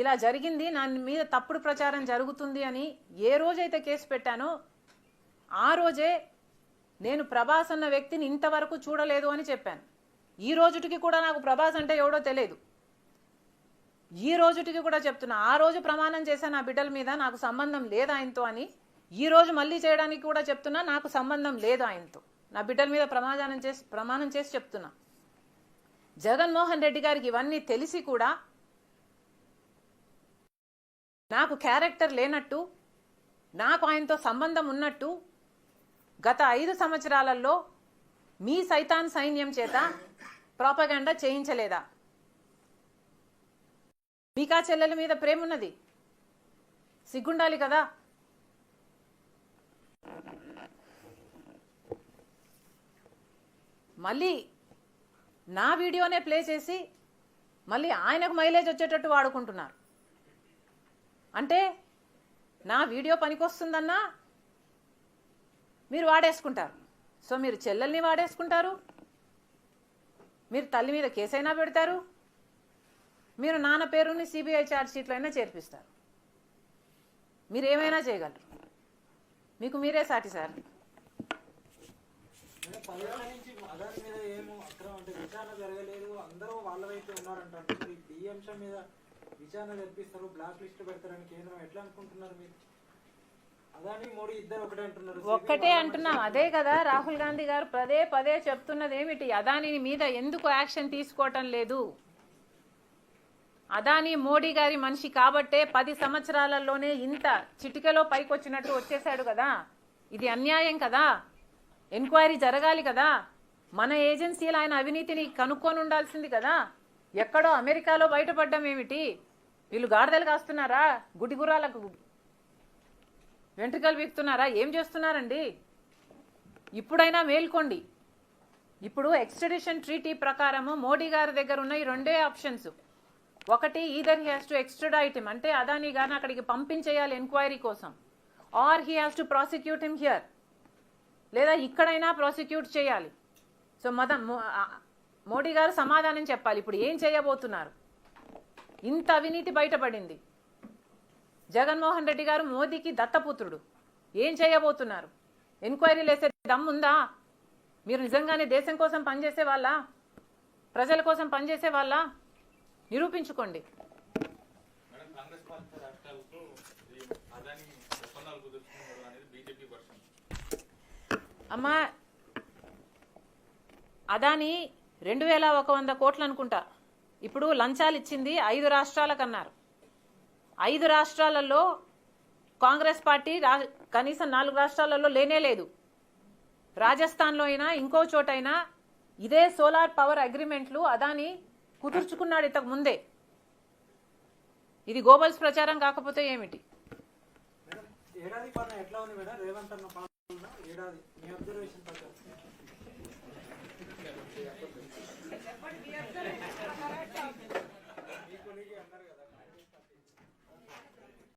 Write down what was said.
ఇలా జరిగింది నా మీద తప్పుడు ప్రచారం జరుగుతుంది అని ఏ రోజైతే కేసు పెట్టానో ఆ రోజే నేను ప్రభాస్ అన్న వ్యక్తిని ఇంతవరకు చూడలేదు అని చెప్పాను. ఈ రోజుటికి కూడా నాకు ప్రభాస్ అంటే ఎవడో తెలియదు. ఈ రోజుటికి కూడా చెప్తున్నా ఆ రోజు ప్రమాణం చేశాను నా బిడ్డల మీద నాకు సంబంధం లేదు ఆయనతో అని ఈ రోజు మళ్ళీ చేయడానికి కూడా చెప్తున్నా నాకు సంబంధం లేదు ఆయనతో. నా బిడ్డల మీద ప్రమాదానం చేసి ప్రమాణం చేసి చెప్తున్నా. జగన్మోహన్ రెడ్డి గారికి ఇవన్నీ తెలిసి కూడా నాకు క్యారెక్టర్ లేనట్టు నాకు ఆయనతో సంబంధం ఉన్నట్టు గత ఐదు సంవత్సరాలలో మీ సైతాన్ సైన్యం చేత ప్రాపగండా చేయించలేదా? మీకా చెల్లెల మీద ప్రేమ ఉన్నది? సిగ్గుండాలి కదా? మళ్ళీ నా వీడియోనే ప్లే చేసి మళ్ళీ ఆయనకు మైలేజ్ వచ్చేటట్టు వాడుకుంటున్నారు. అంటే నా వీడియో పనికొస్తుందన్నా మీరు వాడేసుకుంటారు. సో మీరు చెల్లెల్ని వాడేసుకుంటారు. మీరు తల్లి మీద కేసైనా పెడతారు. మీరు నాన్న పేరుని సిబిఐ ఛార్జ్షీట్లో అయినా చేర్పిస్తారు. మీరు ఏమైనా చేయగలరు? మీకు మీరే సాటి సార్. మీద ఏమో అక్రమం అంటే విచారణ జరగలేదు. అందరూ వాళ్ళ వైపు ఉన్నారంటారు ఈ అంశం మీద విచారణ జరిపిస్తారు బ్లాక్ లిస్ట్ పెడతారని కేంద్రం ఎట్లా అనుకుంటున్నారు మీరు? ఒక్కటే అంటున్నాం. అదే కదా రాహుల్ గాంధీ గారు పదే పదే చెప్తున్నది ఏమిటి? అదాని మీద ఎందుకు యాక్షన్ తీసుకోవటం లేదు? అదాని మోడీ గారి మనిషి కాబట్టే పది సంవత్సరాలలోనే ఇంత చిటికెలో పైకొచ్చినట్టు వచ్చేసాడు కదా. ఇది అన్యాయం కదా? ఎంక్వైరీ జరగాలి కదా? మన ఏజెన్సీలు ఆయన అవినీతిని కనుక్కొని ఉండాల్సింది కదా? ఎక్కడో అమెరికాలో బయటపడ్డం ఏమిటి? వీళ్ళు గాడిదలు కాస్తున్నారా? గుడిగురాలకు వెంట్రుకలు వీక్తున్నారా? ఏం చేస్తున్నారండి? ఇప్పుడైనా మేల్కోండి. ఇప్పుడు ఎక్స్ట్రడిషన్ ట్రీటీ ప్రకారము మోడీ గారి దగ్గర ఉన్న ఈ రెండే ఆప్షన్స్. ఒకటి either he has to extradite him అంటే అదాని గారిని అక్కడికి పంపించేయాలి ఎంక్వైరీ కోసం. Or he has to prosecute him here. లేదా ఇక్కడైనా ప్రాసిక్యూట్ చేయాలి. సో మద మోడీ గారు సమాధానం చెప్పాలి. ఇప్పుడు ఏం చేయబోతున్నారు? ఇంత అవినీతి బయటపడింది. జగన్మోహన్ రెడ్డి గారు మోదీకి దత్తపుత్రుడు. ఏం చేయబోతున్నారు? ఎంక్వైరీలు వేసే దమ్ముందా? మీరు నిజంగానే దేశం కోసం పనిచేసే వాళ్ళ? ప్రజల కోసం పనిచేసే వాళ్ళ? నిరూపించుకోండి. అమ్మా అదాని రెండు వేల ఒక వంద కోట్లు అనుకుంటా. ఇప్పుడు లంచాలు ఇచ్చింది ఐదు రాష్ట్రాలకు అన్నారు ఐదు రాష్ట్రాలలో కాంగ్రెస్ పార్టీ రా కనీసం నాలుగు రాష్ట్రాలలో లేనే లేదు. రాజస్థాన్లో అయినా ఇంకో చోటైనా ఇదే సోలార్ పవర్ అగ్రిమెంట్లు అదాని కుదుర్చుకున్నాడు ఇంతకు ముందే. ఇది గోబల్స్ ప్రచారం కాకపోతే ఏమిటి? ఏడాది